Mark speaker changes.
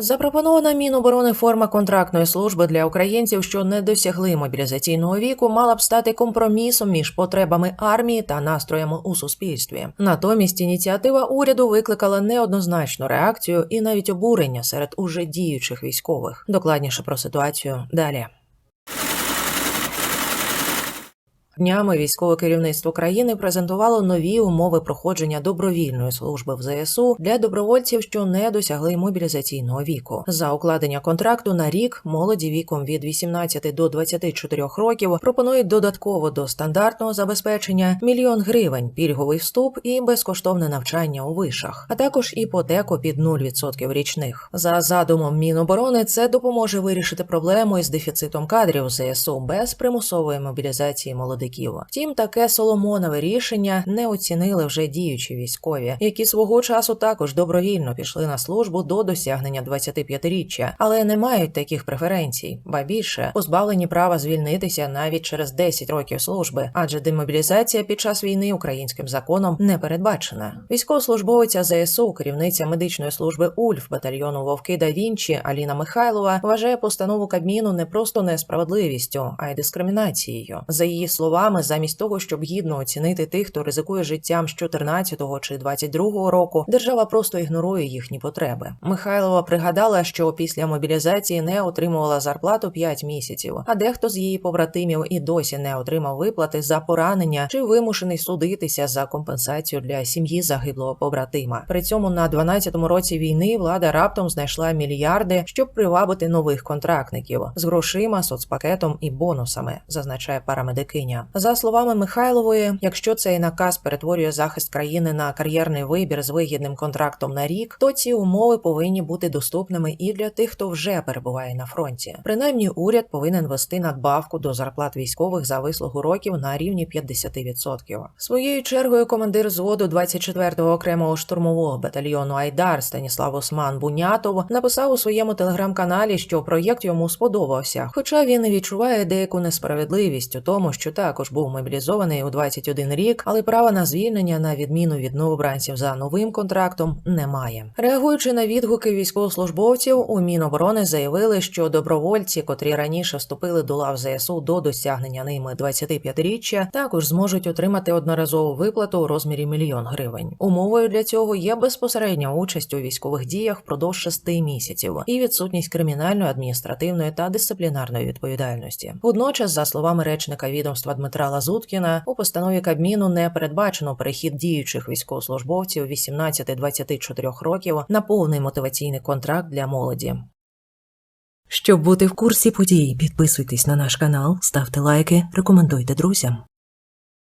Speaker 1: Запропонована Міноборони форма контрактної служби для українців, що не досягли мобілізаційного віку, мала б стати компромісом між потребами армії та настроями у суспільстві. Натомість ініціатива уряду викликала неоднозначну реакцію і навіть обурення серед уже діючих військових. Докладніше про ситуацію далі. Днями військове керівництво країни презентувало нові умови проходження добровільної служби в ЗСУ для добровольців, що не досягли мобілізаційного віку. За укладення контракту на рік молоді віком від 18 до 24 років пропонують додатково до стандартного забезпечення мільйон гривень, пільговий вступ і безкоштовне навчання у вишах, а також іпотеку під 0% річних. За задумом Міноборони це допоможе вирішити проблему із дефіцитом кадрів ЗСУ без примусової мобілізації молодиків. Втім, таке соломонове рішення не оцінили вже діючі військові, які свого часу також добровільно пішли на службу до досягнення 25-річчя, але не мають таких преференцій, ба більше позбавлені права звільнитися навіть через 10 років служби, адже демобілізація під час війни українським законом не передбачена. Військовослужбовиця ЗСУ, керівниця медичної служби УЛЬФ батальйону Вовки да Вінчі Аліна Михайлова вважає постанову Кабміну не просто несправедливістю, а й дискримінацією. За її словами, замість того, щоб гідно оцінити тих, хто ризикує життям з 14-го чи 22-го року, держава просто ігнорує їхні потреби. Михайлова пригадала, що після мобілізації не отримувала зарплату 5 місяців, а дехто з її побратимів і досі не отримав виплати за поранення чи вимушений судитися за компенсацію для сім'ї загиблого побратима. При цьому на 12-му році війни влада раптом знайшла мільярди, щоб привабити нових контрактників з грошима, соцпакетом і бонусами, зазначає парамедикиня. За словами Михайлової, якщо цей наказ перетворює захист країни на кар'єрний вибір з вигідним контрактом на рік, то ці умови повинні бути доступними і для тих, хто вже перебуває на фронті. Принаймні, уряд повинен вести надбавку до зарплат військових за вислугу років на рівні 50%. Своєю чергою командир зводу 24-го окремого штурмового батальйону Айдар Станіслав Осман Бунятов написав у своєму телеграм-каналі, що проєкт йому сподобався, хоча він і відчуває деяку несправедливість у тому, що також був мобілізований у 21 рік, але права на звільнення на відміну від новобранців за новим контрактом немає. Реагуючи на відгуки військовослужбовців, у Міноборони заявили, що добровольці, котрі раніше вступили до лав ЗСУ до досягнення ними 25-річчя, також зможуть отримати одноразову виплату у розмірі мільйон гривень. Умовою для цього є безпосередня участь у військових діях впродовж шести місяців і відсутність кримінальної, адміністративної та дисциплінарної відповідальності. Водночас, за словами речника відомства Дмитра Лазуткіна, у постанові Кабміну не передбачено перехід діючих військовослужбовців 18-24 років на повний мотиваційний контракт для молоді. Щоб бути в курсі подій, підписуйтесь на наш канал, ставте лайки, рекомендуйте друзям.